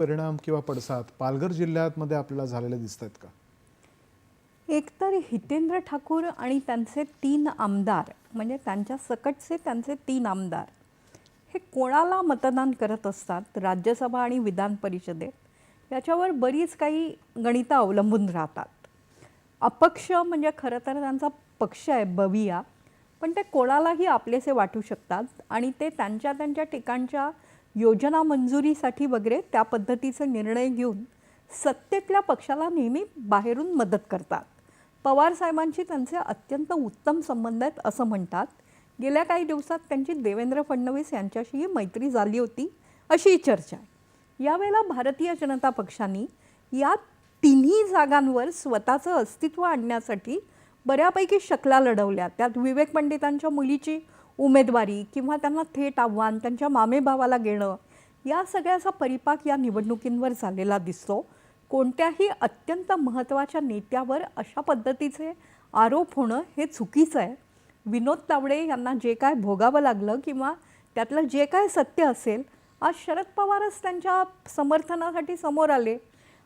परिणाम किंवा पडसाद पालघर जिल्ह्यामध्ये आपल्याला झालेले दिसत आहेत का? एकतर हितेंद्र ठाकूर आणि त्यांचे तीन आमदार म्हणजे त्यांच्या सकटचे त्यांचे तीन आमदार हे कोणाला मतदान करत असतात? राज्यसभा आणि विधान परिषदेत. याच्यावर बरीच काही गणितं अवलंबून राहतात. अपक्ष म्हणजे खरं तर त्यांचा पक्ष आहे बविया पण ते कोणालाही आपलेसे वाटू शकतात आणि ते त्यांच्या त्यांच्या ठिकाणच्या योजना मंजुरीसाठी वगैरे त्या पद्धतीचे निर्णय घेऊन सत्तेतल्या पक्षाला नेहमी बाहेरून मदत करतात. पवार साहेबांशी त्यांचे अत्यंत उत्तम संबंध आहेत असं म्हणतात. गेल्या काही दिवसात त्यांची देवेंद्र फडणवीस यांच्याशीही मैत्री झाली होती अशी चर्चा आहे. यावेळेला भारतीय जनता पक्षाने या तिन्ही जागांवर स्वतःचं अस्तित्व आणण्यासाठी बऱ्यापैकी शकला लढवल्या. त्यात विवेक पंडितांच्या मुलीची उमेदवारी किंवा त्यांना थेट आव्हान त्यांच्या मामेभावाला घेणं या सगळ्याचा परिपाक या निवडणुकींवर झालेला दिसतो. कोणत्याही अत्यंत महत्त्वाच्या नेत्यावर अशा पद्धतीचे आरोप होणं हे चुकीचं आहे. विनोद तावडे यांना जे काय भोगावं लागलं किंवा त्यातलं जे काय सत्य असेल आज शरद पवारच त्यांच्या समर्थनासाठी समोर आले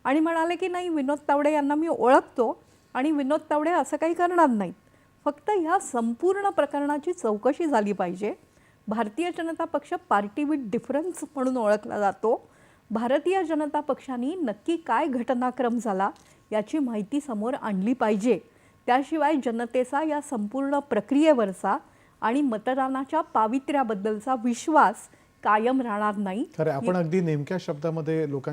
आणि म्हणाले की नाही विनोद तावडे यांना मी ओळखतो आणि विनोद तावडे असं काही करणार नाहीत. फक्त ह्या संपूर्ण प्रकरणाची चौकशी झाली पाहिजे. भारतीय जनता पक्ष पार्टी विथ डिफरन्स म्हणून ओळखला जातो. भारतीय जनता पक्षाने नक्की काय घटनाक्रम झाला याची माहिती समोर आणली पाहिजे. त्याशिवाय जनतेचा या संपूर्ण प्रक्रियेवरचा आणि मतदानाच्या पावित्र्याबद्दलचा विश्वास कायम राहणार नाही. आपण अगदी नेमक्या शब्दामध्ये लोकांना